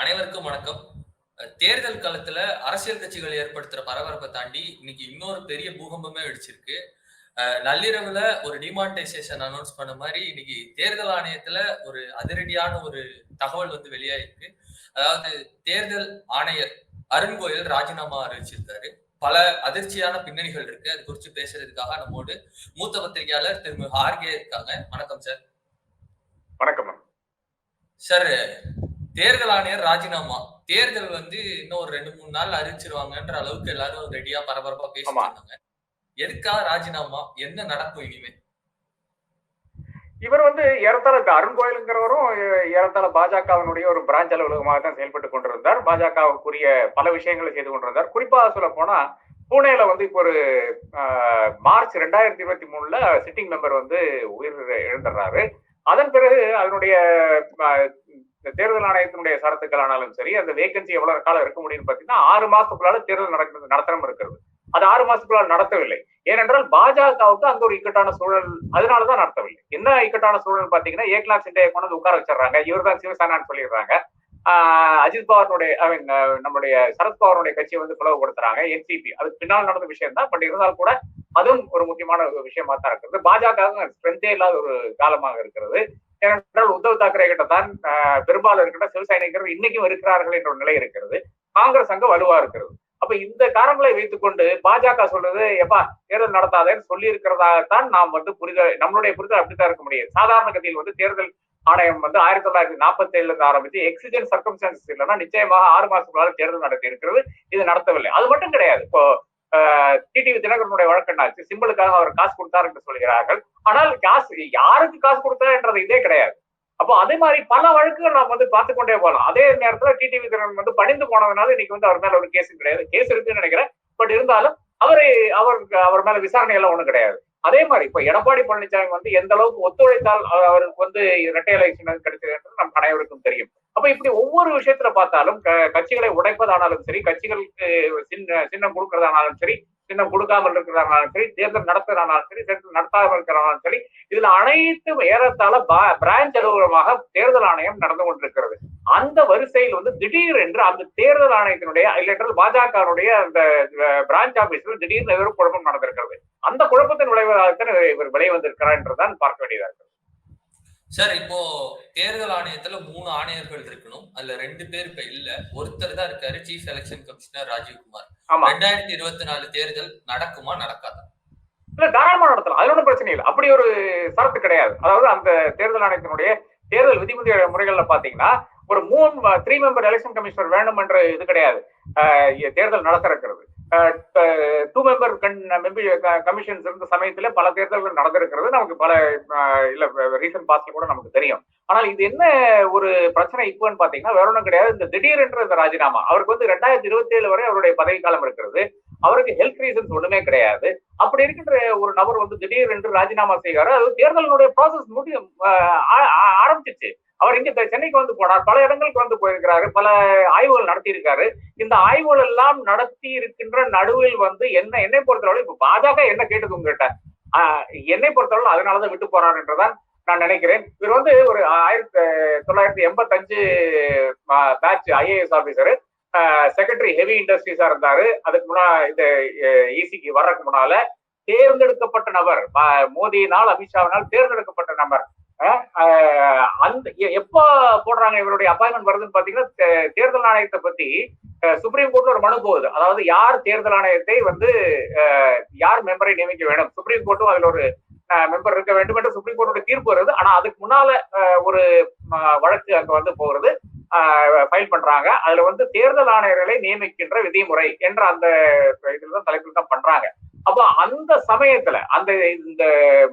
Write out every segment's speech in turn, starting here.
அனைவருக்கும் வணக்கம். தேர்தல் காலத்துல அரசியல் கட்சிகள் ஏற்படுத்துற பரபரப்பை தாண்டி இன்னைக்கு இன்னொரு பெரிய பூகம்பமே வெடிச்சிருக்கு. நள்ளிரவுல ஒரு டிமானிட்டைசேஷன் அனௌன்ஸ் பண்ண மாதிரி இன்னைக்கு தேர்தல் ஆணையத்துல ஒரு அதிரடியான ஒரு தகவல் வந்து வெளியாயிருக்கு. அதாவது தேர்தல் ஆணையர் அருண் கோயல் ராஜினாமா அறிவிச்சிருக்காரு. பல அதிர்ச்சியான பின்னணிகள் இருக்கு. அது குறித்து பேசுறதுக்காக நம்மோடு மூத்த பத்திரிகையாளர் திரு ஆர்கே இருக்காங்க. வணக்கம் சார். வணக்கம் சார் தேர்தல் ஆணையர் ராஜினாமா. தேர்தல் வந்து இன்னும் ஒரு ரெண்டு மூணு நாள் அறிவிச்சிருவாங்கன்ற அளவுக்கு எல்லாரும் ரெடியா பரபரப்பா பேசிட்டு இருந்தாங்க. எதுக்காக ராஜினாமா? என்ன நடக்கும் இனிமே? இவர் வந்து ஏறத்தாழ அருண் கோயிலுங்கிறவரும் ஏறத்தாழ பாஜகவினுடைய ஒரு பிரான்ச் அலுவலகமாக தான் செயல்பட்டு கொண்டிருந்தார். பாஜகவுக்குரிய பல விஷயங்களை செய்து கொண்டிருந்தார். குறிப்பாக சொல்ல போனா பூனேல வந்து இப்போ ஒரு மார்ச் ரெண்டாயிரத்தி இருபத்தி மூணுல சிட்டிங் மெம்பர் வந்து உயிர் இழந்துடுறாரு. அதன் பிறகு அதனுடைய இந்த தேர்தல் ஆணையத்தினுடைய சரத்துக்கள் ஆனாலும் சரி அந்த வேகன்சி எவ்வளவு காலம் இருக்க முடியும்னு பாத்தீங்கன்னா ஆறு மாசத்துக்குள்ளால தேர்தல் நடக்கிறது நடத்தணும் இருக்கிறது. அது ஆறு மாசத்துக்குள்ளால் நடத்தவில்லை. ஏனென்றால் பாஜகவுக்கு அந்த ஒரு இக்கட்டான சூழல் அதனாலதான் நடத்தவில்லை. என்ன இக்கட்டான சூழல் பாத்தீங்கன்னா ஏக்நாத் சிண்டே கொண்டு உட்கார வச்சிடறாங்க. இவர் தான் சிவசேனான்னு சொல்லிடுறாங்க. அஜித் பவாருடைய ஐ மீன் நம்முடைய சரத்பவாருடைய கட்சியை வந்து பிளவுபடுத்துறாங்க என்சிபி அதுக்கு பின்னால் நடந்த விஷயம் தான் பட் இருந்தால் கூட அதுவும் ஒரு முக்கியமான விஷயமா தான் இருக்கிறது. பாஜக ஸ்ட்ரென்த்தே இல்லாத ஒரு காலமாக இருக்கிறது. ஏனென்றால் உத்தவ் தாக்கரே கிட்ட தான் பெரும்பாலும் இருக்கின்ற சிவசேனைகள் இன்னைக்கும் இருக்கிறார்கள் என்ற ஒரு நிலை இருக்கிறது. காங்கிரஸ் அங்க வலுவா இருக்கிறது. அப்ப இந்த காரணங்களை வைத்துக்கொண்டு பாஜக சொல்றது எப்பா தேர்தல் நடத்தாதேன்னு சொல்லி இருக்கிறதாகத்தான் நாம் வந்து புரிதல் நம்மளுடைய புரிதல் அப்படித்தான் இருக்க முடியும். சாதாரண கதையில் வந்து தேர்தல் ஆணையம் வந்து ஆயிரத்தி தொள்ளாயிரத்தி நாற்பத்தி ஏழுல இருந்து ஆரம்பிச்சு எக்ஸிஜன் சர்க்கம்ஸ்டான்சஸ் இல்லைன்னா நிச்சயமாக ஆறு மாசத்துக்குள்ளால தேர்தல் நடத்தி இருக்கிறது. இது நடத்தவில்லை. அது மட்டும் கிடையாது. இப்போ டிடிவி தினகரனுடைய வழக்கென்னாச்சு சிம்பிளுக்காக அவர் காசு கொடுத்தார் என்று சொல்கிறார்கள். ஆனால் காசு யாருக்கு காசு கொடுத்தாருன்றது இதே கிடையாது. அப்போ அதே மாதிரி பல வழக்குகள் நாம் வந்து பார்த்து கொண்டே போகலாம். அதே நேரத்துல டிடிவி தினகரன் வந்து பணிந்து போனதுனால இன்னைக்கு வந்து அவர் மேல ஒரு கேஸ் கிடையாது. கேஸ் இருக்குன்னு நினைக்கிறேன். பட் இருந்தாலும் அவரு அவர் அவர் மேல விசாரணை எல்லாம் ஒண்ணும் கிடையாது. அதே மாதிரி இப்ப எடப்பாடி பழனிசாமி வந்து எந்த அளவுக்கு ஒத்துழைத்தால் அவருக்கு வந்து இரட்டை எலெக்ஷன் கிடைச்சது என்று நம் அனைவருக்கும் தெரியும். அப்ப இப்படி ஒவ்வொரு விஷயத்துல பார்த்தாலும் கட்சிகளை உடைப்பதானாலும் சரி கட்சிகளுக்கு சின்ன சின்னம் கொடுக்கறதானாலும் சரி சின்னம் கொடுக்காமல் இருக்கிறதானாலும் சரி தேர்தல் நடத்துறதானாலும் சரி தேர்தல் நடத்தாமல் இருக்கிறதானாலும் சரி இதுல அனைத்து ஏறத்தாழ பிரான்ச் அலுவலகமாக தேர்தல் ஆணையம் நடந்து கொண்டிருக்கிறது. அந்த வரிசையில் வந்து திடீர் என்று அந்த தேர்தல் ஆணையத்தினுடைய இல்லைன்றால் பாஜகனுடைய அந்த பிரான்ச் ஆபீஸ்ல திடீர்னு எதிரும் குழப்பம் நடந்திருக்கிறது. அந்த குழப்பத்தின் விளைவாகத்தான் இவர் விளை வந்திருக்கிறார் என்றுதான் பார்க்க வேண்டியதாக இருக்கிறது சார் இப்போ தேர்தல் ஆணையத்துல மூணு ஆணையர்கள் இருக்கணும். அதுல ரெண்டு பேர் இப்ப இல்ல. ஒருத்தர் தான் இருக்காரு சீஃப் எலெக்ஷன் கமிஷனர் ராஜீவ்குமார் ரெண்டாயிரத்தி இருபத்தி நாலு தேர்தல் நடக்குமா நடக்காதா? இல்ல தாராளமா நடத்தலாம். அதுல ஒன்றும் பிரச்சனை இல்லை. அப்படி ஒரு சரத்து கிடையாது. அதாவது அந்த தேர்தல் ஆணையத்தினுடைய தேர்தல் விதிமுறை முறைகள்ல பாத்தீங்கன்னா ஒரு மூணு த்ரீ மெம்பர் எலெக்ஷன் கமிஷனர் வேணும் என்ற இது கிடையாது. தேர்தல் நடத்திருக்கிறது டூ மெம்பர் கமிஷன்ஸ் இருந்த சமயத்துல பல தேர்தல்கள் நடந்திருக்கிறது. நமக்கு பல இல்ல ரீசன்ட் பாஸ்ட்ல கூட நமக்கு தெரியும். ஆனால் இது என்ன ஒரு பிரச்சனை இப்போன்னு பாத்தீங்கன்னா வேற ஒன்றும் கிடையாது. இந்த திடீர் என்ற இந்த ராஜினாமா அவருக்கு வந்து ரெண்டாயிரத்தி இருபத்தி ஏழு வரை அவருடைய பதவி காலம் இருக்கிறது. அவருக்கு ஹெல்த் ரீசன்ஸ் ஒண்ணுமே கிடையாது. அப்படி இருக்கின்ற ஒரு நபர் வந்து திடீர் என்று ராஜினாமா செய்கிறார். அது தேர்தலினுடைய ப்ராசஸ் முடியும் ஆரம்பிச்சிச்சு. அவர் இங்க சென்னைக்கு வந்து போனார். பல இடங்களுக்கு வந்து போயிருக்கிறாரு. பல ஆய்வுகள் நடத்தி இருக்காரு இந்த ஆய்வுகள் எல்லாம் நடத்தி இருக்கின்ற நடுவில் வந்து என்ன என்னை பொறுத்தளவு இப்ப பாஜக என்ன கேட்டது உங்ககிட்ட? என்னை பொறுத்தளவு அதனாலதான் விட்டு போறார் என்றுதான் நான் நினைக்கிறேன். இவர் வந்து ஒரு ஆயிரத்தி தொள்ளாயிரத்தி எண்பத்தஞ்சு batch IAS officer secretary heavy இண்டஸ்ட்ரீஸா இருந்தாரு. அதுக்கு முன்னா இந்த இசிக்கு வர்றதுக்கு முன்னால தேர்ந்தெடுக்கப்பட்ட நபர் மோடியினால் அமித்ஷாவினால் தேர்ந்தெடுக்கப்பட்ட நபர். அந்த எப்ப போடுறாங்க இவருடைய அப்பாயின்மெண்ட் வருதுன்னு பாத்தீங்கன்னா தேர்தல் ஆணையத்தை பத்தி சுப்ரீம் கோர்ட்ல ஒரு மனு போகுது. அதாவது யார் தேர்தல் ஆணையத்தை வந்து யார் மெம்பரை நியமிக்க வேண்டும்? சுப்ரீம் கோர்ட்டும் அதுல ஒரு மெம்பர் இருக்க வேண்டும் என்று சுப்ரீம் கோர்ட்டோட தீர்ப்பு வருது. ஆனா அதுக்கு முன்னால ஒரு வழக்கு அங்க வந்து போகிறது ஃபைல் பண்றாங்க. அதுல வந்து தேர்தல் ஆணையர்களை நியமிக்கின்ற விதிமுறை என்ற அந்த இதுலதான் தலைப்பில் தான் பண்றாங்க. அப்போ அந்த சமயத்துல அந்த இந்த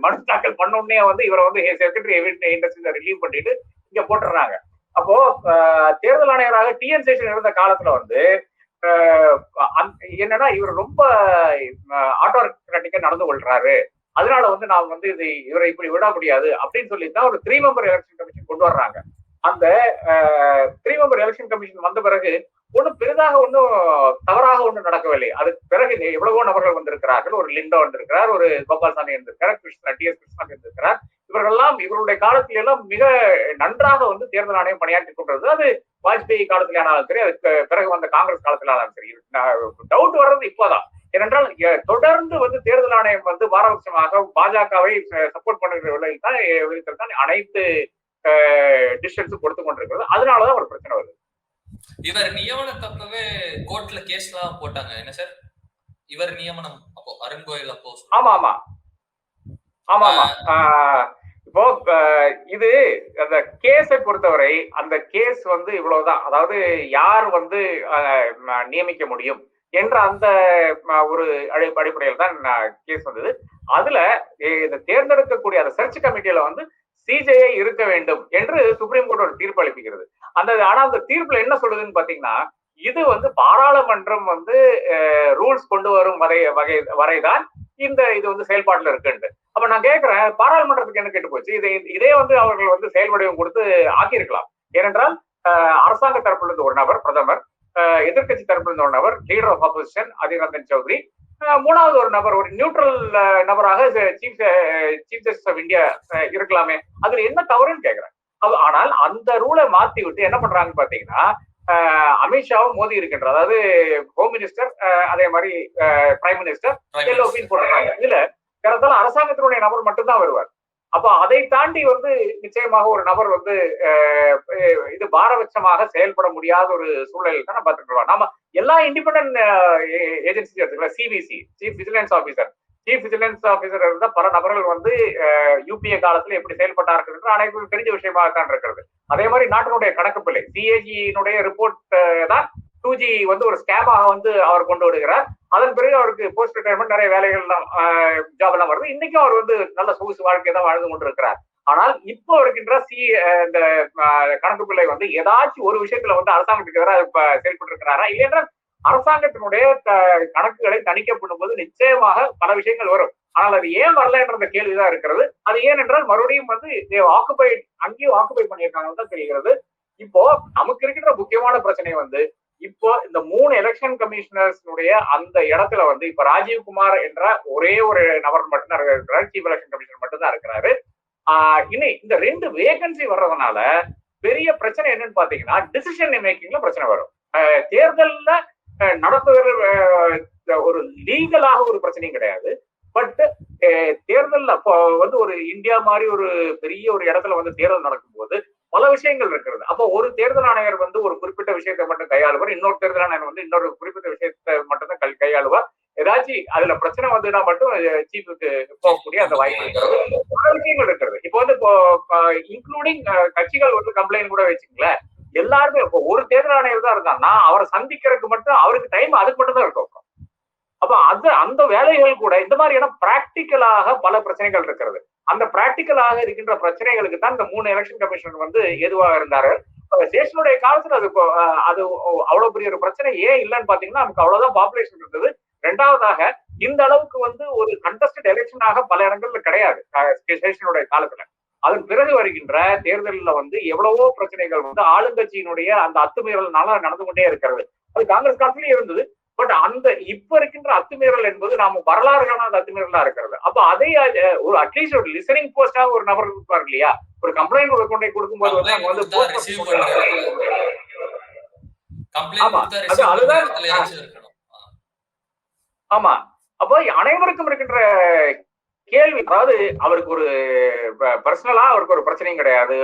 மனு தாக்கல் பண்ண உடனே வந்து இவரை வந்து செக்ரட்டரி இண்டஸ்ட்ரீஸ் ரிலீவ் பண்ணிட்டு இங்க போட்டுறாங்க. அப்போ தேர்தல் ஆணையராக டிஎன் சேஷன் இருந்த காலத்துல வந்து என்னன்னா இவர் ரொம்ப ஆட்டோக்ராட்டிக்கா நடந்து கொள்றாரு. அதனால வந்து நாம் வந்து இது இவரை இப்படி விட முடியாது அப்படின்னு சொல்லி தான் ஒரு த்ரீ மெம்பர் எலெக்ஷன் கமிஷன் கொண்டு வர்றாங்க. அந்த த்ரீ மெம்பர் எலெக்ஷன் கமிஷன் வந்த பிறகு ஒன்றும் பெரிதாக ஒன்றும் தவறாக ஒன்றும் நடக்கவில்லை. அதுக்கு பிறகு எவ்வளவோ நபர்கள் வந்திருக்கிறார்கள். ஒரு லிண்டா வந்திருக்கிறார் ஒரு கோபால்சாமி இருந்திருக்கிறார் கிருஷ்ணா டி எஸ் கிருஷ்ணா இருந்திருக்கிறார் இவர்கள்லாம் இவருடைய காலத்துல எல்லாம் மிக நன்றாக வந்து தேர்தல் ஆணையம் பணியாற்றி கொண்டிருந்தது. அது வாஜ்பேயி காலத்துல ஆனாலும் சரி அதுக்கு பிறகு வந்த காங்கிரஸ் காலத்துல ஆனாலும் சரி. டவுட் வர்றது இப்போதான். ஏனென்றால் தொடர்ந்து வந்து தேர்தல் ஆணையம் வந்து பாரபட்சமாக பாஜகவை சப்போர்ட் பண்ணுகிற விலையில் தான் தான் அனைத்து டிசிஷன்ஸும் கொடுத்து கொண்டிருக்கிறது. அதனாலதான் ஒரு பிரச்சனை வருது. இவர் நியமனத்தப்பவே கோர்ட்ல கேஸ் எல்லாம் போட்டாங்க. என்ன சார் இவர் நியமனம். அப்போ அருண் கோயில் அப்போ ஆமா ஆமா. ஆமா ஆமா. இப்போ இது அந்த கேஸை பொறுத்தவரை அந்த கேஸ் வந்து இவ்வளவுதான். அதாவது யார் வந்து நியமிக்க முடியும் என்ற அந்த ஒரு அடி- அடிப்படையில் தான் கேஸ் வந்தது. அதுல இந்த தேர்ந்தெடுக்கக்கூடிய அந்த சர்ச் கமிட்டியில வந்து சிஜேஐ இருக்க வேண்டும் என்று சுப்ரீம் கோர்ட் ஒரு தீர்ப்பு அளிப்புகிறது அந்த ஆனா அந்த தீர்ப்புல என்ன சொல்லுதுன்னு பாத்தீங்கன்னா இது வந்து பாராளுமன்றம் வந்து ரூல்ஸ் கொண்டு வரும் வரை வகை வரைதான் இந்த இது வந்து செயல்பாட்டுல இருக்குன்னு அப்ப நான் கேட்கிறேன் பாராளுமன்றத்துக்கு என்ன கேட்டு போச்சு? இதை இதே வந்து அவர்கள் வந்து செயல்வடிவம் கொடுத்து ஆக்கியிருக்கலாம். ஏனென்றால் அரசாங்க தரப்புல இருந்து ஒரு நபர் பிரதமர் எதிர்கட்சி எதிர்க்கட்சி தரப்புல இருந்து ஒரு நபர் leader of opposition Adhir Ranjan Chowdhury மூணாவது ஒரு நபர் ஒரு நியூட்ரல் நபராக chief chief justice of India இருக்கலாமே. அதுல என்ன தவறுன்னு கேக்குறேன். ஆனால் அந்த ரூலை மாத்தி விட்டு என்ன பண்றாங்கன்னு பாத்தீங்கன்னா அமித்ஷாவும் மோதி இருக்கின்றார். அதாவது ஹோம் மினிஸ்டர் அதே மாதிரி பிரைம் மினிஸ்டர் எல்ஓபின்னு போடுறாங்க இதுல ஏறத்தாழ அரசாங்கத்தினுடைய நபர் மட்டும்தான் வருவார். அப்ப அதை தாண்டி வந்து நிச்சயமாக ஒரு நபர் வந்து இது பாரபட்சமாக செயல்பட முடியாத ஒரு சூழலில் தான் நம்ம பார்த்துட்டு நாம எல்லா இண்டிபெண்டன்ட் ஏஜென்சி எடுத்துக்கலாம். CBC chief vigilance officer chief vigilance officer இருந்த பல நபர்கள் வந்து யூபிஏ காலத்துல எப்படி செயல்பட்டார்கள் என்று அனைவருக்கும் தெரிஞ்ச விஷயமாக தான் இருக்கிறது. அதே மாதிரி நாட்டினுடைய கணக்கு பிள்ளை சிஏஜியினுடைய ரிப்போர்ட் தான் டூ ஜி வந்து ஒரு ஸ்கேமாக வந்து அவர் கொண்டு விடுகிறார் அதன் பிறகு அவருக்கு போஸ்ட் ரிட்டையர்மெண்ட் நிறைய வேலைகள் எல்லாம் ஜாப் எல்லாம் வருது. இன்னைக்கும் அவர் வந்து நல்ல சொகுசு வாழ்க்கை தான் வாழ்ந்து கொண்டிருக்கிறார். ஆனால் இப்போ இருக்கின்ற சி இந்த கணக்கு பிள்ளை வந்து ஏதாச்சும் ஒரு விஷயத்துல வந்து அரசாங்கத்துக்கு எதிராக இப்ப செயல்பட்டு இருக்கிறாரா இல்லையென்றால் அரசாங்கத்தினுடைய கணக்குகளை தணிக்கை பண்ணும்போது நிச்சயமாக பல விஷயங்கள் வரும். ஆனால் அது ஏன் வரல என்ற கேள்விதான் இருக்கிறது. அது ஏன் என்றால் மறுபடியும் வந்து ஆக்குபை அங்கேயும் ஆக்குபை பண்ணியிருக்காங்கன்னு தான் தெரிகிறது. இப்போ நமக்கு இருக்கின்ற முக்கியமான பிரச்சனை வந்து இப்போ இந்த மூணு எலெக்ஷன் கமிஷனர்ஸ்னுடைய அந்த இடத்துல வந்து இப்ப ராஜீவ்குமார் என்ற ஒரே ஒரு நபர் மட்டும்தான் இருக்கிறார். சீஃப் எலெக்ஷன் கமிஷனர் மட்டும்தான் இருக்கிறாரு. ஆஹ் இனி இந்த ரெண்டு வேகன்சி வர்றதுனால பெரிய பிரச்சனை என்னன்னு பாத்தீங்கன்னா டிசிஷன் மேக்கிங்ல பிரச்சனை வரும். தேர்தல்ல நடத்துகிற ஒரு லீகலாக ஒரு பிரச்சனையும் கிடையாது. பட் தேர்தல்ல இப்போ வந்து ஒரு இந்தியா மாதிரி ஒரு பெரிய ஒரு இடத்துல வந்து தேர்தல் நடக்கும்போது பல விஷயங்கள் இருக்கிறது. அப்போ ஒரு தேர்தல் ஆணையர் வந்து ஒரு குறிப்பிட்ட விஷயத்தை மட்டும் கையாளுவார் இன்னொரு தேர்தல் ஆணையர் வந்து இன்னொரு குறிப்பிட்ட விஷயத்தை மட்டும் தான் கையாளுவார். ஏதாச்சும் அதுல பிரச்சனை வந்ததுன்னா மட்டும் சீஃபுக்கு போகக்கூடிய அந்த வாய்ப்பு இருக்கிறது. பல விஷயங்கள் இருக்கிறது. இப்போ வந்து இப்போ இன்க்ளூடிங் கட்சிகள் வந்து கம்ப்ளைண்ட் கூட வச்சுங்களேன் எல்லாருமே இப்போ ஒரு தேர்தல் ஆணையர் தான் இருக்காங்கன்னா அவரை சந்திக்கிறதுக்கு மட்டும் அவருக்கு டைம் அதுக்கு மட்டும் தான் இருக்கும். அப்ப அது அந்த வேலைகள் கூட இந்த மாதிரியான பிராக்டிக்கலாக பல பிரச்சனைகள் இருக்கிறது. அந்த பிராக்டிக்கலாக இருக்கின்ற பிரச்சனைகளுக்கு தான் இந்த மூணு எலெக்ஷன் கமிஷன் வந்து எதுவாக இருந்தாரு. சேஷனுடைய காலத்துல அது அது அவ்வளவு பெரிய ஒரு பிரச்சனை ஏன் இல்லைன்னு பாத்தீங்கன்னா நமக்கு அவ்வளவுதான் பாப்புலேஷன் இருந்தது. ரெண்டாவதாக இந்த அளவுக்கு வந்து ஒரு கண்டஸ்டட் எலெக்ஷனாக பல இடங்கள்ல கிடையாது சேஷனுடைய காலத்துல. அதன் பிறகு வருகின்ற தேர்தலில் வந்து எவ்வளவோ பிரச்சனைகள் வந்து ஆளுங்கட்சியினுடைய அந்த அத்துமீறல்னால நடந்து கொண்டே இருக்கிறது. அது காங்கிரஸ் காலத்திலயும் இருந்தது. பட் அந்த இப்ப இருக்கின்ற அத்துமீறல் என்பது நாம வரலாறு காணாத அத்துமீறலா இருக்கிறது. அப்ப அதை ஒரு அட்லீஸ்ட் ஒரு லிசனிங் போஸ்டாக ஒரு நபர் இருப்பார் இல்லையா? ஒரு கம்ப்ளைண்ட் ஒரு கொண்டே கொடுக்கும்போது வந்து அங்க வந்து அதுதான். ஆமா. அப்போ அனைவருக்கும் இருக்கின்ற கேள்வி அதாவது அவருக்கு ஒரு பர்சனலா அவருக்கு ஒரு பிரச்சனையும் கிடையாது.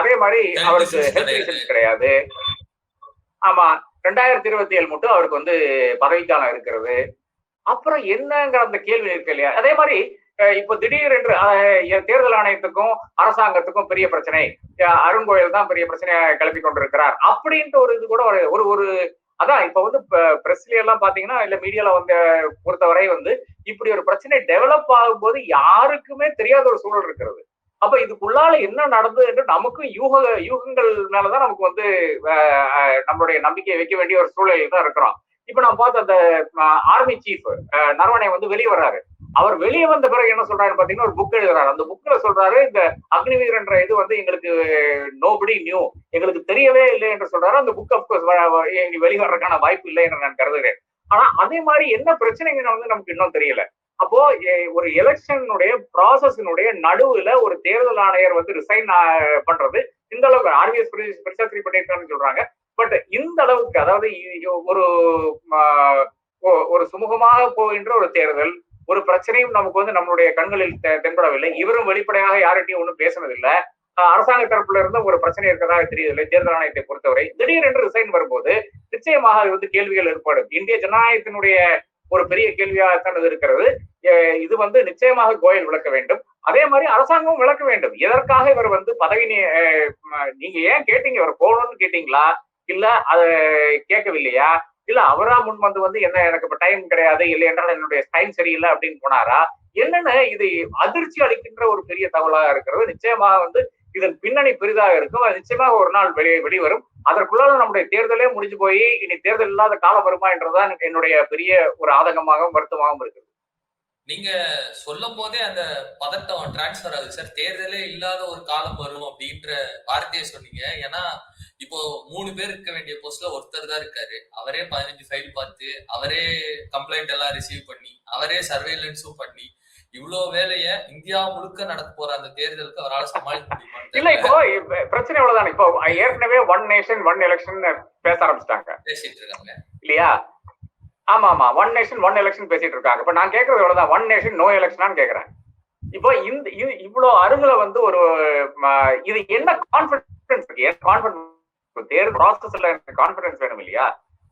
அதே மாதிரி அவருக்கு ஹெல்த் கிடையாது. ஆமா. ரெண்டாயிரத்தி இருபத்தி ஏழு மட்டும் அவருக்கு வந்து பதவிக்காலம் இருக்கிறது. அப்புறம் என்னங்கிற அந்த கேள்வி இருக்கு இல்லையா? அதே மாதிரி இப்போ திடீர் என்று தேர்தல் ஆணையத்துக்கும் அரசாங்கத்துக்கும் பெரிய பிரச்சனை. அருண் கோயல் தான் பெரிய பிரச்சனையை கிளப்பி கொண்டிருக்கிறார். அப்படின்ட்டு ஒரு இது கூட ஒரு ஒரு ஒரு அதான் இப்ப வந்து பிரஸ்ல எல்லாம் பாத்தீங்கன்னா இல்ல மீடியால வந்து பொறுத்தவரை வந்து இப்படி ஒரு பிரச்சனை டெவலப் ஆகும்போது யாருக்குமே தெரியாத ஒரு சூழல் இருக்கிறது. அப்ப இதுக்குள்ளால என்ன நடந்தது என்று நமக்கும் யூக யூகங்கள் மேலதான் நமக்கு வந்து நம்மளுடைய நம்பிக்கையை வைக்க வேண்டிய ஒரு சூழலில் தான் இருக்கிறோம். இப்ப நான் பார்த்த அந்த ஆர்மி சீஃப் நரவணை வந்து வெளியே வர்றாரு. அவர் வெளியே வந்த பிறகு என்ன சொல்றாருன்னு பாத்தீங்கன்னா ஒரு புக் எழுதுறாரு. அந்த புக்ல சொல்றாரு இந்த அக்னிவீரன்ற இது வந்து எங்களுக்கு நோபடி நியூ எங்களுக்கு தெரியவே இல்லை என்று சொல்றாரு. அந்த புக் அப்கோர்ஸ் வெளிவரதுக்கான வாய்ப்பு இல்லை என்று நான் கருதுகிறேன். ஆனா அதே மாதிரி என்ன பிரச்சனைங்க வந்து நமக்கு இன்னும் தெரியல. அப்போ எ- ஒரு எலெக்ஷனுடைய ப்ராசஸினுடைய நடுவுல ஒரு தேர்தல் ஆணையர் வந்து ரிசைன் பண்றது. இந்த அளவுக்கு ஆர்விஎஸ் பெருசா த்ரீ பண்ணியிருக்கான்னு சொல்றாங்க. பட் இந்த அளவுக்கு அதாவது ஒரு ஒரு சுமூகமாக போகின்ற ஒரு தேர்தல் ஒரு பிரச்சனையும் நமக்கு வந்து நம்மளுடைய கண்களில் தெ- தென்படவில்லை. இவரும் வெளிப்படையாக யார்கிட்டையும் ஒன்றும் பேசினதில்லை. அரசாங்க தரப்புல இருந்து ஒரு பிரச்சனை இருக்கிறதா தெரியவில்லை தேர்தல் ஆணையத்தை பொறுத்தவரை. திடீரென்று ரிசைன் வரும்போது நிச்சயமாக அது வந்து கேள்விகள் ஏற்படும். இந்திய ஜனநாயகத்தினுடைய ஒரு பெரிய கேள்வியாகத்தான் இது இருக்கிறது. இது வந்து நிச்சயமாக கோயல் விளக்க வேண்டும். அதே மாதிரி அரசாங்கமும் விளக்க வேண்டும். எதற்காக இவர் வந்து பதவி நீ- நீங்க ஏன் கேட்டீங்க? இவர் போகணும்னு கேட்டீங்களா? இல்ல அது கேட்கவில்லையா? இல்ல அவரா முன் வந்து வந்து என்ன எனக்கு இப்ப டைம் கிடையாது இல்லை என்றால் என்னுடைய டைம் சரியில்லை அப்படின்னு போனாரா? என்னன்னு இது அதிர்ச்சி அளிக்கின்ற ஒரு பெரிய தகவலாக இருக்கிறது. நிச்சயமாக வந்து இதன் பின்னணி பெரிதாக இருக்கும். அது நிச்சயமாக ஒரு நாள் வெளியே வெளிவரும். அதற்குள்ளால நம்முடைய தேர்தலே முடிஞ்சு போய் இனி தேர்தல் இல்லாத காலம் வருமா என்றுதான் என்னுடைய பெரிய ஒரு ஆதங்கமாகவும் வருத்தமாகவும் இருக்குது நீங்க சொல்லும் போதே அந்த பதட்டம் டிரான்ஸ்பர் ஆகுது. சார் தேர்தலே இல்லாத ஒரு காலம் வரும் அப்படின்ற வார்த்தையை சொன்னீங்க. ஏன்னா இப்போ மூணு பேர் இருக்க வேண்டிய போஸ்ட்ல ஒருத்தர் தான் இருக்காரு. அவரே பதினஞ்சு ஃபைல் பார்த்து அவரே கம்ப்ளைண்ட் எல்லாம் ரிசீவ் பண்ணி அவரே சர்வேலன்ஸும் பண்ணி இவ்வளவு வேலைய இந்தியா முழுக்க நடக்க போற அந்த தேர்தலுக்கு அவரால் சமாளிக்க இல்ல முடியுமா இப்போ இப்ப பிரச்சனை எவ்வளவுதான்? இப்போ ஏற்கனவே ஒன் நேஷன் ஒன் எலெக்ஷன் பேச ஆரம்பிச்சிட்டாங்க. பேசிட்டு இருக்காங்க. இல்லையா? ஆமா ஆமா. ஒன் நேஷன் ஒன் எலெக்ஷன் பேசிட்டு இருக்காங்க. இப்ப நான் கேக்குறது எவ்வளவுதான்? ஒன் நேஷன் நோ எலெக்ஷனான்னு கேக்குறேன். இப்போ இந்த இவ்வளவு அருகுல வந்து ஒரு இது என்ன கான்பிடன்ஸ் இருக்கு? கான்பிடன்ஸ் தேர்தல் ப்ராசஸ்ல எனக்கு கான்பிடன்ஸ் வேணும் இல்லையா?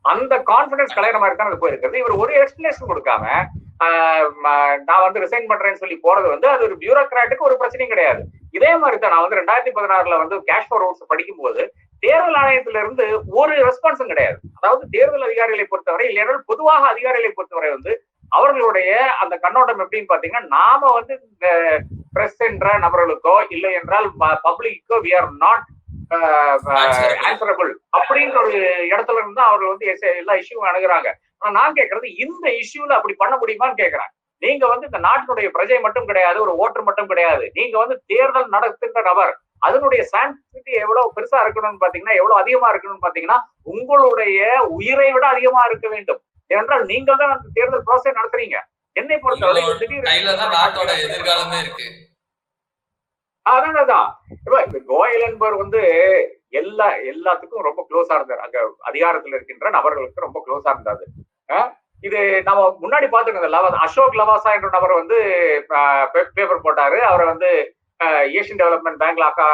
அந்த கான்பிடன்ஸ் கலையிற மாதிரி தான் போயிருக்கிறது. இவர் ஒரு எக்ஸ்பிளேஷன் கொடுக்காம நான் வந்து ரிசைன் பண்றேன்னு சொல்லி போறது வந்து அது ஒரு பியூரோக்ராட்டுக்கு ஒரு பிரச்சனையும் கிடையாது. இதே மாதிரி தான் நான் வந்து ரெண்டாயிரத்தி பதினாறுல வந்து கேஷ் ஃபார் ரூல்ஸ் படிக்கும்போது தேர்தல் ஆணையத்துல இருந்து ஒரு ரெஸ்பான்ஸும் கிடையாது. அதாவது தேர்தல் அதிகாரிகளை பொறுத்தவரை இல்லைன்னா பொதுவாக அதிகாரிகளை பொறுத்தவரை வந்து அவர்களுடைய அந்த கண்ணோட்டம் எப்படின்னு பாத்தீங்கன்னா நாம வந்து இந்த பிரஸ் என்ற நபர்களுக்கோ இல்லை என்றால் பப்ளிக்கோ வி ஆர் நாட் ஆன்சரபிள் அப்படின்ற ஒரு இடத்துல இருந்து அவர்கள் வந்து எல்லா இஷ்யூவும் அணுகுறாங்க. ஆனா நான் கேட்கறது இந்த இஷ்யூல அப்படி பண்ண முடியுமான்னு கேட்கிறேன் நீங்க வந்து இந்த நாட்டினுடைய பிரஜை மட்டும் கிடையாது ஒரு ஓட்டர் மட்டும் கிடையாது. நீங்க வந்து தேர்தல் நடத்துகின்ற நபர் அதனுடைய சான்சிட்டி எவ்வளவு பெருசா இருக்கணும்னு பாத்தீங்கன்னா எவ்வளவு அதிகமா இருக்கணும்னு பாத்தீங்கன்னா உங்களுடைய உயிரை விட அதிகமா இருக்க வேண்டும். ஏனென்றால் நீங்கள் தான் அந்த தேர்தல் ப்ராசஸ் நடத்துறீங்க. என்னை பொறுத்தவரை எதிர்காலமே இருக்கு. அதான் கோயல் என்பவர் வந்து எல்லா எல்லாத்துக்கும் ரொம்ப க்ளோஸா இருந்தார் அங்க அதிகாரத்துல இருக்கின்ற நபர்களுக்கு ரொம்ப க்ளோஸா இருந்தாரு. இது நம்ம முன்னாடி பார்த்துருக்கோம் லவா அசோக் லவாசா என்ற நபர் வந்து பேப்பர் போட்டாரு. அவரை வந்து ஏஷியன் டெவலப்மெண்ட் பேங்க்ல அக்கா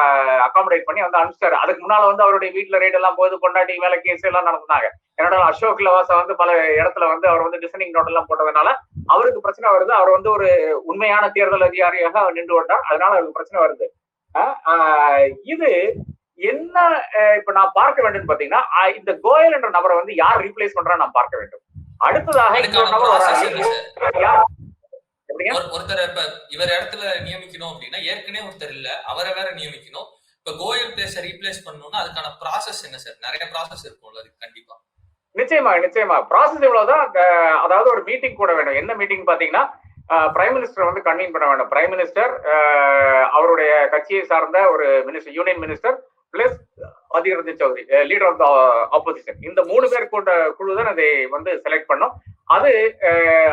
அகாமடேட் பண்ணி வந்து அனுப்பிச்சாரு. அதுக்கு முன்னால வந்து அவருடைய வீட்டுல ரேட் எல்லாம் போது பொண்டாட்டி வேலை கேஸ் எல்லாம் நடந்தாங்க. என்னோட அசோக் லவாசா வந்து பல இடத்துல வந்து அவர் வந்து டிசைனிங் நோட் எல்லாம் போட்டதுனால அவருக்கு பிரச்சனை வருது. அவர் வந்து ஒரு உண்மையான தேர்தல் அதிகாரியாக நின்று விட்டார். அதனால அவருக்கு பிரச்சனை வருது. இது என்ன இப்ப நான் பார்க்க வேண்டும் பாத்தீங்கன்னா இந்த கோயல் என்ற நபரை வந்து யார் ரீப்ளேஸ் பண்றா நான் பார்க்க வேண்டும். அடுத்ததாக ஒருத்தரை இப்ப இவர் இடத்துல நியமிக்கணும் அப்படின்னா ஏற்கனவே ஒருத்தர் இல்ல அவரை வேற நியமிக்கணும். இப்ப கோயல் பிளேஸ ரீப்ளேஸ் பண்ணணும்னா அதுக்கான ப்ராசஸ் என்ன சார் நிறைய ப்ராசஸ் இருக்கும்ல அதுக்கு கண்டிப்பா. நிச்சயமா நிச்சயமா ப்ராசஸ் இவ்வளவுதான் அதாவது ஒரு மீட்டிங் கூட வேணும். என்ன மீட்டிங் பாத்தீங்கன்னா பிரைம் மினிஸ்டர் வந்து கன்வீன் பண்ண வேண்டும் பிரைம் மினிஸ்டர் அவருடைய கட்சியை சார்ந்த ஒரு minister union minister plus Adhir Ranjan Chowdhury leader of the opposition இந்த மூணு பேர் கொண்ட குழு தான் அதை வந்து செலக்ட் பண்ணோம். அது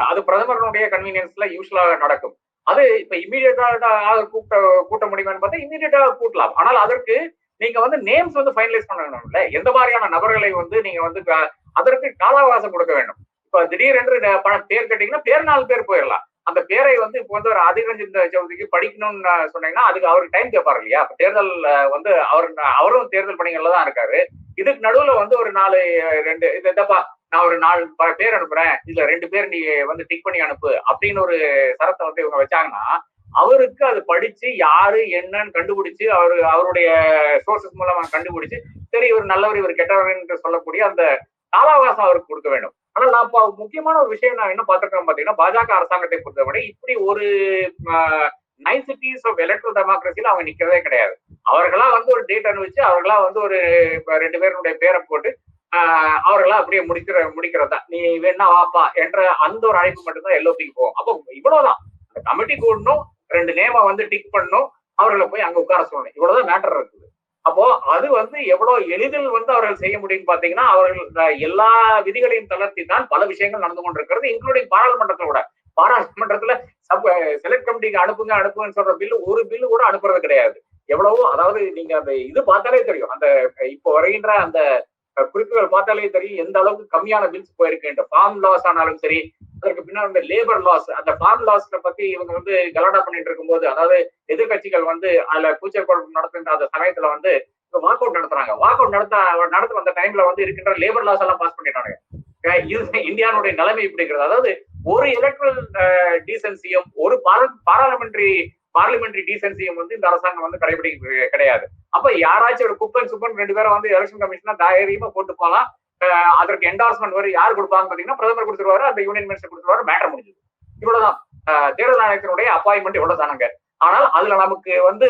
அது பிரதமருடைய கன்வீனியன்ஸ்ல யூஸ்வலா நடக்கும். அது இப்ப இமீடியட்டா கூட்ட கூட்ட முடியுமான்னு பார்த்தா இமீடியட்டா கூட்டலாம். ஆனால் அதற்கு நீங்க வந்து நேம்ஸ் வந்து ஃபைனலைஸ் பண்ணணும்ல. எந்த மாதிரியான நபர்களை வந்து நீங்க வந்து க- அதற்கு கால அவகாசம் கொடுக்க வேண்டும். இப்ப திடீரென்று ந- பேர் கேட்டீங்கன்னா பேர் நாலு பேர் போயிடலாம். அந்த பேரை வந்து இப்போ வந்து ஒரு அதிரஞ்சன் சௌத்ரிக்கு படிக்கணும்னு சொன்னீங்கன்னா அதுக்கு அவருக்கு டைம் கேட்பாரு இல்லையா? தேர்தல் வந்து அவர் அவரும் தேர்தல் பணிகள்ல தான் இருக்காரு. இதுக்கு நடுவுல வந்து ஒரு நாலு ரெண்டு இதப்பா நான் ஒரு நாலு ப- பேர் அனுப்புறேன். இதுல ரெண்டு பேர் நீ வந்து டிக் பண்ணி அனுப்பு அப்படின்னு ஒரு சரத்தை வந்து இவங்க வச்சாங்கன்னா அவருக்கு அது படிச்சு யாரு என்னன்னு கண்டுபிடிச்சு அவரு அவருடைய சோர்சஸ் மூலமா கண்டுபிடிச்சு சரி இவர் நல்லவர் இவர் கெட்டவர் என்று சொல்லக்கூடிய அந்த காலாவாசம் அவருக்கு கொடுக்க வேண்டும். ஆனா நான் இப்ப முக்கியமான ஒரு விஷயம் நான் என்ன பார்த்திருக்கேன் பாத்தீங்கன்னா பாஜக அரசாங்கத்தை பொறுத்தவரை இப்படி ஒரு நைசிட்டிஸ் ஆஃப் எலக்ட்ரல் டெமோக்ரஸில அவங்க நிக்கிறதே கிடையாது. அவர்களா வந்து ஒரு டேட் அனுபவிச்சு அவர்களா வந்து ஒரு ரெண்டு பேருடைய பேரை போட்டு அவர்களா அப்படியே முடிக்கிற முடிக்கிறதா. நீ வேணா வாப்பா என்ற அந்த ஒரு அழைப்பு மட்டும்தான் எல்லோபிக்கு போகும். அப்போ இவ்வளவுதான். கமிட்டி கூடணும் ரெண்டு நேமை வந்து டிக் பண்ணணும் அவர்களை போய் அங்க உட்கார சொல்லணும். இவ்வளவுதான் மேட்டர் இருக்குது. அப்போ அது வந்து எவ்வளவு எளிதில் வந்து அவர்கள் செய்ய முடியும்னு பாத்தீங்கன்னா அவர்கள் எல்லா விதிகளையும் தளர்த்தி தான் பல விஷயங்கள் நடந்து கொண்டிருக்கிறது இன்க்ளூடிங் பாராளுமன்றத்தில் கூட. பாராளுமன்றத்துல சப் செலக்ட் கமிட்டிக்கு அனுப்புங்க அனுப்புங்கன்னு சொல்ற பில்லு ஒரு பில்லு கூட அனுப்புறது கிடையாது. எவ்வளவோ அதாவது நீங்க அந்த இது பார்த்தாலே தெரியும். அந்த இப்போ வருகின்ற அந்த குறிப்புகள் பார்த்தாலே தெரியும் எந்த அளவுக்கு கம்மியான பில்ஸ் போயிருக்கு இந்த ஃபார்ம் லாஸ் ஆனாலும் சரி அதற்கு பின்னால் இந்த லேபர் லாஸ் அந்த ஃபார்ம் லாஸ்ல பத்தி இவங்க வந்து கலாடா பண்ணிட்டு இருக்கும்போது அதாவது எதிர்கட்சிகள் வந்து அதுல கூச்சல் குழப்பம் நடத்துகின்ற அந்த சமயத்துல வந்து வாக் அவுட் நடத்துறாங்க. வாக் அவுட் நடத்த நடத்த அந்த டைம்ல வந்து இருக்கின்ற லேபர் லாஸ் எல்லாம் பாஸ் பண்ணிட்டாங்க இந்தியாவுடைய நிலைமை இப்படி இருக்கிறது அதாவது ஒரு எலக்ட்ரல் டீசன்சியும் ஒரு பாராளுமெண்ட்ரி பார்லிமெண்ட்ரி டீசன்சியும் வந்து இந்த அரசாங்கம் வந்து கடைபிடிக்க கிடையாது. அப்ப யாராச்சும் ஒரு குப்பன் சுப்பன் ரெண்டு பேரும் வந்து எலெக்ஷன் கமிஷனா தைரியமா போட்டு போகலாம் அதற்கு என்டார்ஸ்மெண்ட் வரும் யார் கொடுப்பாங்க பாத்தீங்கன்னா பிரதமர் கொடுத்துருவாரு அந்த யூனியன் மினிஸ்டர் கொடுத்துருவாரு மேட்டர் முடிஞ்சது. இவ்வளவுதான். தேர்தல் ஆணையத்தினுடைய அப்பாயின்மெண்ட் இவ்வளவு தானாங்க ஆனால் அதுல நமக்கு வந்து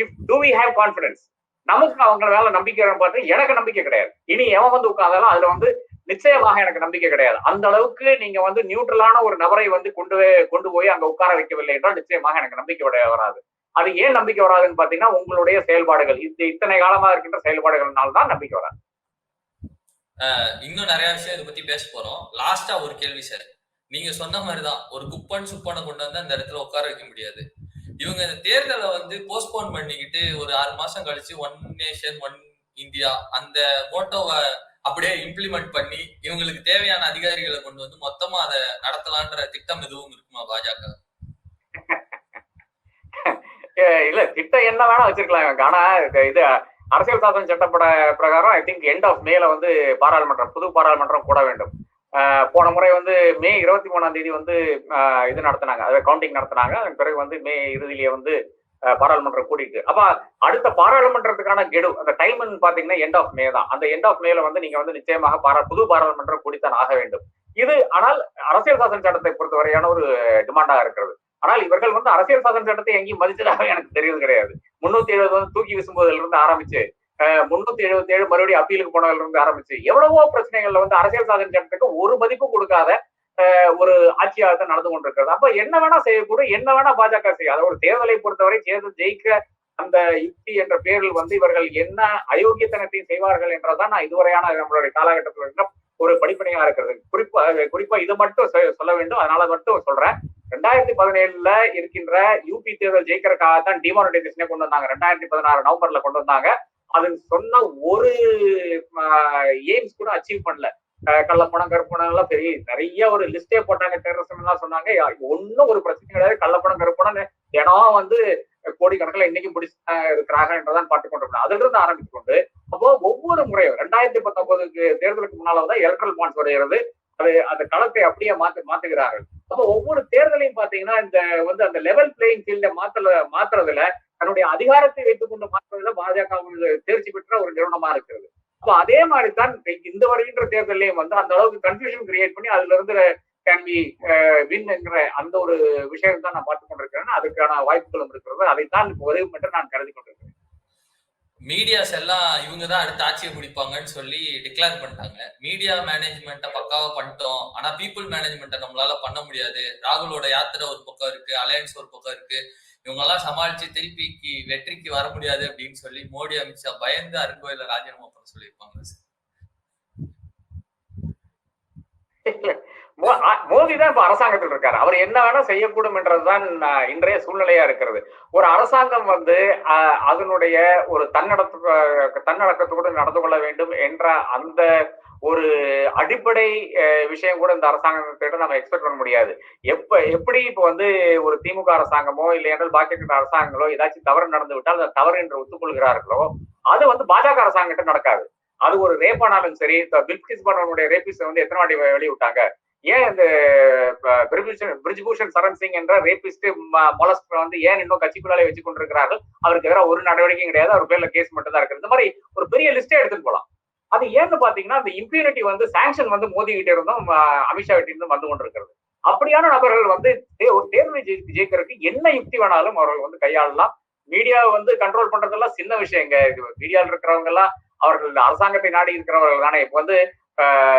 if do we have confidence நமக்கு அவங்க மேல நம்பிக்கை பார்த்து எனக்கு நம்பிக்கை கிடையாது. இனி எவன் வந்து உட்காந்தாலும் அதுல வந்து நிச்சயமாக எனக்கு நம்பிக்கை கிடையாது. அந்த அளவுக்கு நீங்க வந்து நியூட்ரலான ஒரு நபரை வந்து கொண்டு கொண்டு போய் அங்க உட்கார வைக்கவில்லை என்றால் நிச்சயமாக எனக்கு நம்பிக்கை வராது. அது ஏன் நம்பிக்கை வராதுன்னு பாத்தீங்கன்னா உங்களுடைய செயல்பாடுகள். இந்த இத்தனை காலமா இருக்கின்ற செயல்பாடுகள்னால தான் நம்பிக்கை வராது. இன்னும் நிறைய விஷயம் இதை பத்தி பேச போறோம். லாஸ்டா ஒரு கேள்வி சார் நீங்க சொன்ன மாதிரிதான் ஒரு குப்பன் சுப்பனை கொண்டு வந்து அந்த இடத்துல உட்கார வைக்க முடியாது. இவங்க இந்த தேர்தலை வந்து போஸ்ட்போன் பண்ணிக்கிட்டு ஒரு ஆறு மாசம் கழிச்சு ஒன் நேஷன் ஒன் இந்தியா அந்த மோட்டோவை அப்படியே இம்ப்ளிமெண்ட் பண்ணி இவங்களுக்கு தேவையான அதிகாரிகளை கொண்டு வந்து மொத்தமா அதை நடத்தலான்ற திட்டம் எதுவும் இருக்குமா பாஜக? இல்ல திட்டம் என்ன வேணா வச்சிருக்கலாம். ஆனா இது அரசியல் சாசன சட்டப்பட பிரகாரம் ஐ திங்க் எண்ட் ஆஃப் மேல வந்து பாராளுமன்றம் புது பாராளுமன்றம் கூட வேண்டும். போன முறை வந்து மே இருபத்தி மூணாம் தேதி வந்து இது நடத்தினாங்க. அதாவது கவுண்டிங் நடத்தினாங்க. அதன் பிறகு வந்து மே இறுதியிலேயே வந்து பாராளுமன்றம் கூட்டிட்டு அப்ப அடுத்த பாராளுமன்றத்துக்கான கெடு அந்த டைம் பாத்தீங்கன்னா எண்ட் ஆஃப் மே தான். அந்த எண்ட் ஆஃப் மேல வந்து நீங்க வந்து நிச்சயமாக பாரா புது பாராளுமன்றம் கூடித்தான் ஆக வேண்டும். இது ஆனால் அரசியல் சாசன சட்டத்தை பொறுத்தவரையான ஒரு டிமாண்டாக இருக்கிறது. ஆனால் இவர்கள் வந்து அரசியல் சாசன சட்டத்தை எங்கேயும் மதிச்சதாக எனக்கு தெரியுது கிடையாது. முன்னூத்தி எழுபது வந்து தூக்கி வீசும்போதுல இருந்து ஆரம்பிச்சு முன்னூத்தி எழுபத்தி ஏழு மறுபடியும் அப்பீலுக்கு போனதுல இருந்து ஆரம்பிச்சு எவ்வளவோ பிரச்சனைகள்ல வந்து அரசியல் சாசன சட்டத்துக்கு ஒரு மதிப்பு கொடுக்காத ஒரு ஆட்சியாக தான் நடந்து கொண்டிருக்கிறது. அப்ப என்ன வேணா செய்யக்கூடும் என்ன வேணா பாஜக செய்யும் அதாவது தேர்தலை பொறுத்தவரை தேர்தல் ஜெயிக்க அந்த யுக்தி என்ற பேரில் வந்து இவர்கள் என்ன அயோக்கியத்தனத்தையும் செய்வார்கள் என்றதான் நான் இதுவரையான நம்மளுடைய காலகட்டத்தில் இருந்த ஒரு படிப்பனையா இருக்கிறது. குறிப்பா குறிப்பா இது மட்டும் சொல்ல வேண்டும். அதனால மட்டும் சொல்றேன். ரெண்டாயிரத்தி பதினேழுல இருக்கின்ற யூபி தேர்தல் ஜெயிக்கிறதுக்காக தான் டிமானிட்டைசேஷனே கொண்டு வந்தாங்க. ரெண்டாயிரத்தி பதினாறு நவம்பர்ல கொண்டு வந்தாங்க. அது சொன்ன ஒரு எய்ம்ஸ் கூட அச்சீவ் பண்ணல. கள்ளப்பணம் கருப்பணம் எல்லாம் பெரிய நிறைய ஒரு லிஸ்டே போட்டாங்க. டெரரிசம் எல்லாம் சொன்னாங்க. ஒன்னும் ஒரு பிரச்சனை கிடையாது. கள்ளப்பணம் கருப்பணம் இடம் வந்து கோடிக்கணக்கில் இன்னைக்கும் பிடிச்சு இருக்கிறாங்க என்றதான் பார்த்து கொண்டு அதுல இருந்து ஆரம்பித்து கொண்டு அப்போ ஒவ்வொரு முறையும் ரெண்டாயிரத்தி பத்தொன்பதுக்கு தேர்தலுக்கு முன்னால தான் எலக்ட்ரல் பாண்ட்ஸ் வருகிறது அது அந்த களத்தை அப்படியே மாத்து மாத்துகிறார்கள். அப்போ ஒவ்வொரு தேர்தலையும் பாத்தீங்கன்னா இந்த வந்து அந்த லெவல் பிளேயிங் ஃபீல்ட மாத்தல மாத்துறதுல தன்னுடைய அதிகாரத்தை வைத்துக் கொண்டு மாற்றுறதுல பாஜக தேர்ச்சி பெற்ற ஒரு நிறுவனமா இருக்கிறது. அப்போ அதே மாதிரி தான் இந்த வருகின்ற தேர்தலையும் வந்து அந்த அளவுக்கு கன்ஃபியூஷன் கிரியேட் பண்ணி அதுல இருந்து கேன் பி வின் அந்த ஒரு விஷயம் தான் நான் பார்த்து கொண்டிருக்கிறேன் அதுக்கான வாய்ப்புகளும் இருக்கிறது. அதைத்தான் உதவி என்று நான் கருதி கொண்டிருக்கிறேன். மீடியாஸ் எல்லாம் இவங்க தான் அடுத்து ஆட்சியை பிடிப்பாங்கன்னு சொல்லி டிக்ளேர் பண்ணிட்டாங்க. மீடியா மேனேஜ்மெண்ட்டை பக்காவா பண்ணிட்டோம். ஆனா பீப்புள் மேனேஜ்மெண்ட்டை நம்மளால பண்ண முடியாது. ராகுலோட யாத்திரை ஒரு பக்கம் இருக்கு அலையன்ஸ் ஒரு பக்கம் இருக்கு. இவங்கெல்லாம் சமாளிச்சு திருப்பிக்கு வெற்றிக்கு வர முடியாது அப்படின்னு சொல்லி மோடி அமித்ஷா பயந்து அருங்கோயில ராஜினாமா பண்ண சொல்லியிருப்பாங்க. சார் மோடி தான் இப்ப அரசாங்கத்தில் இருக்காரு. அவர் என்ன வேணா செய்யக்கூடும் என்றதுதான் இன்றைய சூழ்நிலையா இருக்கிறது. ஒரு அரசாங்கம் வந்து அதனுடைய ஒரு தன்னடத்து தன்னடக்கத்தோடு நடந்து கொள்ள வேண்டும் என்ற அந்த ஒரு அடிப்படை விஷயம் கூட இந்த அரசாங்கத்திட்ட நம்ம எக்ஸ்பெக்ட் பண்ண முடியாது. எப்ப எப்படி இப்ப வந்து ஒரு திமுக அரசாங்கமோ இல்லை என்றால் பாக்கி இருக்கிற அரசாங்கங்களோ ஏதாச்சும் தவறு நடந்து விட்டால் அந்த தவறு என்று ஒத்துக்கொள்கிறார்களோ அது வந்து பாஜக அரசாங்கிட்ட நடக்காது. அது ஒரு ரேப்பானாலும் சரி பில்கிஸ் பண்ணவனுடைய ரேபிஸ் வந்து எத்தனை வாட்டி வெளியிட்டாங்க? ஏன் இந்த பிரிஜ்பூஷன் சரண் சிங் என்ற ரேபிஸ்ட் மொலஸ்ட் வந்து ஏன் இன்னும் கட்சிக்குள்ளாலே வச்சு கொண்டிருக்கிறார்கள்? அவருக்கு எதிராக ஒரு நடவடிக்கையும் கிடையாது. அவர் பேர்ல கேஸ் மட்டும் தான் இருக்கு இந்த மாதிரி ஒரு பெரிய லிஸ்டே எடுத்துட்டு போலாம். அது ஏன்னு பாத்தீங்கன்னா அந்த இம்பியூனிட்டி வந்து சாங்ஷன் வந்து மோதி கிட்டே இருந்தும் அமித்ஷா கிட்ட இருந்தும் வந்து கொண்டிருக்கிறது. அப்படியான நபர்கள் வந்து ஒரு தேர்தலை ஜெயிக்கிறதுக்கு என்ன யுக்தி வேணாலும் அவர்கள் வந்து கையாளலாம். மீடியாவை வந்து கண்ட்ரோல் பண்றதெல்லாம் சின்ன விஷயங்க. மீடியாவில் இருக்கிறவங்க எல்லாம் அவர்கள் அரசாங்கத்தை நாடி இருக்கிறவர்கள் தானே. இப்ப வந்து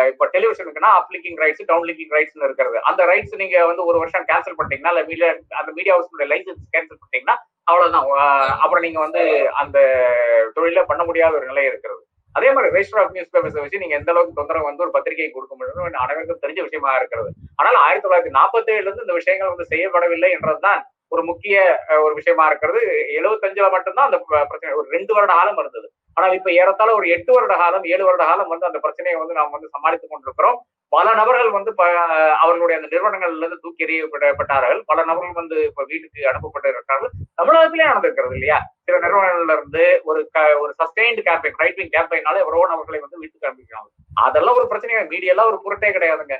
இப்போ டெலிவிஷனுக்குன்னா uplinking rights downlinking rights இருக்கிறது. அந்த ரைட்ஸ் நீங்க வந்து ஒரு வருஷம் கேன்சல் பண்ணிட்டீங்கன்னா இல்ல மீடியா அந்த மீடியா ஹவுஸ் லைசன்ஸ் கேன்சல் பண்ணிட்டீங்கன்னா அவ்வளவுதான். அப்புறம் நீங்க வந்து அந்த தொழில பண்ண முடியாத ஒரு நிலை இருக்கிறது. அதே மாதிரி ரெஜிஸ்டர் ஆஃப் நியூஸ் பேப்பர்ஸ் வச்சு நீங்க எந்த அளவுக்கு தொந்தரவு வந்து ஒரு பத்திரிகை கொடுக்க முடியும் அனைவருக்கும் தெரிஞ்ச விஷயமா இருக்கிறது. ஆனால் ஆயிரத்தி தொள்ளாயிரத்தி நாற்பத்தி ஏழுல இருந்து இந்த விஷயங்கள் வந்து செய்யப்படவில்லை என்றதுதான் ஒரு முக்கிய ஒரு விஷயமா இருக்கிறது. எழுபத்தஞ்சுல மட்டும்தான் அந்த ப- பிரச்சனை ஒரு ரெண்டு வருட காலம் இருந்தது. ஆனால் இப்ப ஏறத்தாழ ஒரு எட்டு வருட காலம் ஏழு வருட காலம் வந்து அந்த பிரச்சனையை வந்து நாம் வந்து சமாளித்துக் கொண்டிருக்கிறோம். பல நபர்கள் வந்து ப- அவர்களுடைய அந்த நிறுவனங்கள்ல இருந்து தூக்கி எறியப்பட்டார்கள் பல நபர்கள் வந்து இப்ப வீட்டுக்கு அனுப்பப்பட்டு இருக்கிறார்கள் தமிழகத்திலே நடந்திருக்கிறது இல்லையா? சில நிறுவனங்கள்ல இருந்து ஒரு க- ஒரு சஸ்டைன்டு கேம்பெயின் ரைட் விங் கேம்பெயினால எவ்வளவோ நபர்களை வந்து வீட்டுக்கு அனுப்பிக்கிறாங்க. அதெல்லாம் ஒரு பிரச்சனை மீடியாலாம் ஒரு பொருட்டே கிடையாதுங்க.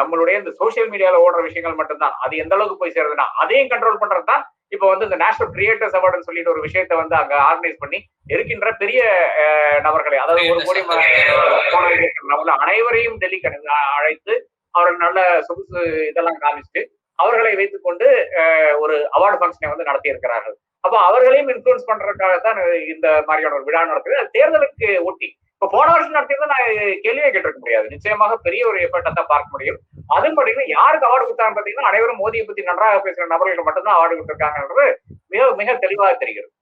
நம்மளுடைய இந்த சோசியல் மீடியால ஓடுற விஷயங்கள் மட்டும்தான். அது எந்த அளவுக்கு போய் சேருதுன்னா அதையும் கண்ட்ரோல் பண்றது தான் இப்ப வந்து இந்த நேஷனல் கிரியேட்டர்ஸ் அவார்டுன்னு சொல்லிட்டு ஒரு விஷயத்தை வந்து அங்க ஆர்கனைஸ் பண்ணி இருக்கின்ற பெரிய நபர்களை அதாவது ஒரு கோடி நம்மள அனைவரையும் டெல்லிக்கு அனு- அழைத்து அவர்கள் நல்ல சொகுசு இதெல்லாம் காமிச்சிட்டு அவர்களை வைத்துக்கொண்டு ஒரு அவார்டு ஃபங்க்ஷனை வந்து நடத்தி இருக்கிறார்கள் அப்ப அவர்களையும் இன்ஃபுளுன்ஸ் பண்றதுக்காக தான் இந்த மாதிரியான ஒரு விழா நடக்குது. தேர்தலுக்கு ஒட்டி இப்ப போன வருஷம் நடத்தியதை நான் கேள்வியே கேட்டிருக்க முடியாது. நிச்சயமாக பெரிய ஒரு எஃபர்ட்டை தான் பார்க்க முடியும். அதுவும் பார்த்தீங்கன்னா யாருக்கு அவார்டு கொடுத்தாங்க பாத்தீங்கன்னா அனைவரும் மோதியை பத்தி நன்றாக பேசுற நபர்களுக்கு மட்டும்தான் அவார்டு கொடுத்திருக்காங்கன்றது மிக மிக தெளிவாக தெரிகிறது.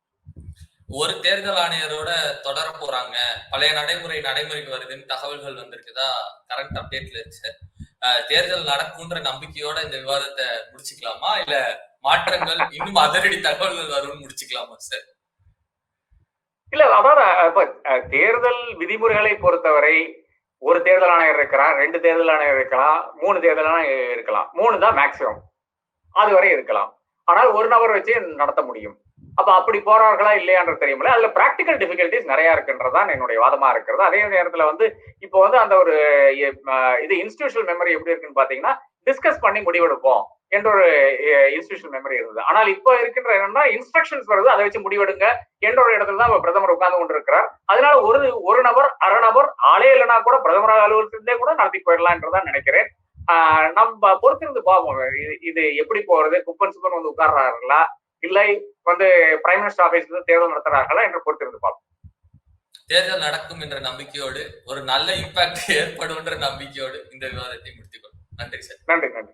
ஒரு தேர்தல் ஆணையரோட தொடர போறாங்க. பழைய நடைமுறை நடைமுறைக்கு வருதுன்னு தகவல்கள் வந்திருக்குதா? கரண்ட் அப்டேட்ல இருக்கு சார் தேர்தல் நடக்கும்ன்ற நம்பிக்கையோட இந்த விவாதத்தை முடிச்சுக்கலாமா? இல்ல மாற்றங்கள் இன்னும் அதிரடி தகவல்கள் வரும்னு முடிச்சுக்கலாமா சார் இல்ல அதான் இப்ப தேர்தல் விதிமுறைகளை பொறுத்தவரை ஒரு தேர்தல் ஆணையர் இருக்கிறார் ரெண்டு தேர்தல் ஆணையர் இருக்கலாம் மூணு தேர்தல் ஆணையர் இருக்கலாம். மூணு தான் மேக்சிமம் அது வரை இருக்கலாம். ஆனால் ஒரு நபர் வச்சு நடத்த முடியும். அப்ப அப்படி போறார்களா இல்லையான்றது தெரியுமில்ல. அதுல பிராக்டிக்கல் டிஃபிகல்டிஸ் நிறைய இருக்குன்றதான் என்னுடைய வாதமா இருக்கிறது. அதே நேரத்துல வந்து இப்போ வந்து அந்த ஒரு இது இன்ஸ்டிடியூஷனல் மெமரி எப்படி இருக்குன்னு பாத்தீங்கன்னா டிஸ்கஸ் பண்ணி முடிவெடுப்போம் என்ற ஒரு இன்ஸ்டிடியூஷன் மெமரி இருந்தது. ஆனால் இப்போ இருக்கின்ற என்னன்னா இன்ஸ்ட்ரக்ஷன்ஸ் வருது அதை வச்சு முடிவெடுங்க என்ற ஒரு இடத்துல தான் பிரதமர் உட்கார்ந்து கொண்டிருக்கிறார். அதனால ஒரு ஒரு நபர் அரை நபர் ஆளே இல்லைனா கூட பிரதமர் அலுவலகத்திலே கூட நடத்தி போயிடலான்றதான் நினைக்கிறேன். ஆஹ் நம்ம பொறுத்திருந்து பார்ப்போம். இது- எப்படி போறது? குப்பன் சுப்பன் வந்து உட்கார்றார்களா? இல்லை வந்து பிரைம் மினிஸ்டர் ஆபீஸ்ல தேர்தல் நடத்துறாங்களா என்று பொறுத்திருந்து பார்ப்போம். தேர்தல் நடக்கும் என்ற நம்பிக்கையோடு ஒரு நல்ல இம்பாக்ட் ஏற்படும் என்ற நம்பிக்கையோடு இந்த விவாதத்தை முடித்துக்கொள்ளும் நன்றி சார். நன்றி நன்றி.